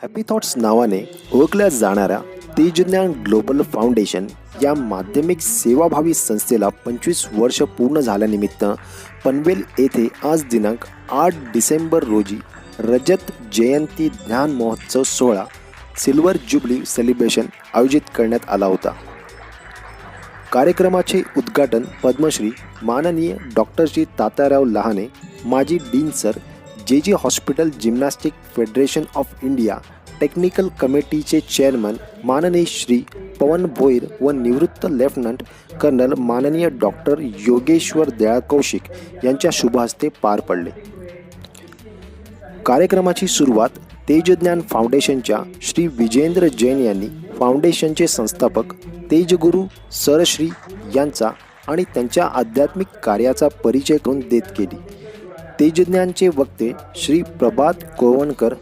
Happy thoughts नावाने ओळखल्या जाणाऱ्या तेजज्ञान ग्लोबल फाउंडेशन या माध्यमिक सेवाभावी संस्थेला पंचवीस वर्ष पूर्ण झाल्यानिमित्त पनवेल येथे आज दिनांक आठ डिसेंबर रोजी रजत जयंती ज्ञान महोत्सव सोहळा सिल्वर जुबली सेलिब्रेशन आयोजित करण्यात आला होता. कार्यक्रमाचे उद्घाटन पद्मश्री माननीय डॉक्टर श्री तात्याराव लहाने माजी dean sir J J hospital gymnastic federation of India technical कमिटीचे चेअरमन माननीय श्री पवन भोईर व निवृत्त लेफ्टनंट कर्नल माननीय डॉक्टर योगेश्वर दयाळ कौशिक यांच्या शुभहस्ते पार पडले. कार्यक्रमाची सुरुवात तेजज्ञान फाउंडेशनच्या श्री विजेंद्र जैन यांनी फाउंडेशनचे संस्थापक तेजगुरू सरश्री यांचा आणि त्यांच्या आध्यात्मिक कार्याचा परिचय करून देत केली. तेजज्ञानचे वक्ते श्री प्रभात कोवणकर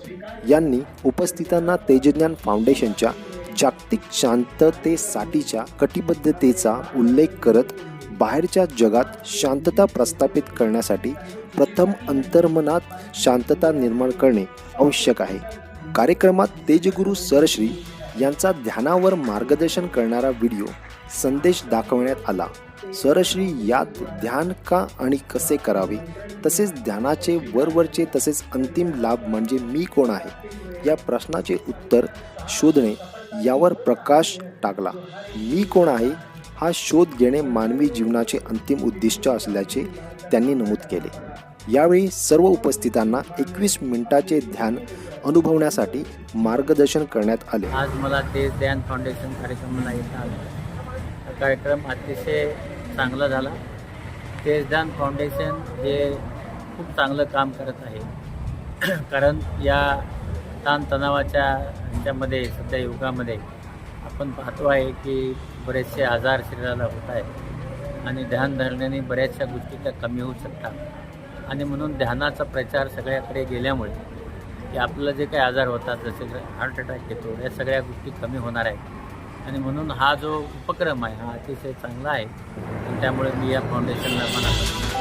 यांनी उपस्थितांना तेजज्ञान फाउंडेशनच्या जागतिक शांततेसाठीच्या कटिबद्धतेचा उल्लेख करत बाहेरच्या जगात शांतता प्रस्थापित करण्यासाठी प्रथम अंतर्मनात शांतता निर्माण करणे आवश्यक आहे. कार्यक्रमात तेजगुरू सरश्री यांचा ध्यानावर मार्गदर्शन करणारा व्हिडिओ संदेश दाखवण्यात आला. सरश्री यात ध्यान का आणि कसे करावे? तसेच ध्यानाचे वरवरचे तसेच अंतिम लाभ म्हणजे मी कोण आहे? या प्रश्नाचे उत्तर शोधणे यावर प्रकाश टाकला. मी कोण आहे? हा शोध घेणे मानवी जीवनाचे अंतिम उद्दिष्ट असल्याचे त्यांनी नमूद केले. यावेळी सर्व उपस्थितांना एकवीस मिनिटाचे ध्यान अनुभवण्यासाठी मार्गदर्शन करण्यात आले. आज मला ते ध्यान फाउंडेशन कार्यक्रमाला येता आलं कार्यक्रम अतिशय चांगला झाला. तेज ध्यान फाउंडेशन हे खूप चांगलं काम करत आहे. कारण या ताणतणावाच्या ह्याच्यामध्ये सध्या युगामध्ये आपण पाहतो आहे की बरेचसे आजार शरीराला होत आहेत आणि ध्यान धरण्याने बऱ्याचशा गोष्टी त्या कमी होऊ शकतात. आणि म्हणून ध्यानाचा प्रचार सगळ्याकडे गेल्यामुळे की आपल्याला जे काही आजार होतात जसे हार्ट अटॅक येतो या सगळ्या गोष्टी कमी होणार आहेत. आणि म्हणून हा जो उपक्रम आहे हा अतिशय चांगला आहे. त्यामुळे मी या फाउंडेशनला मनापासून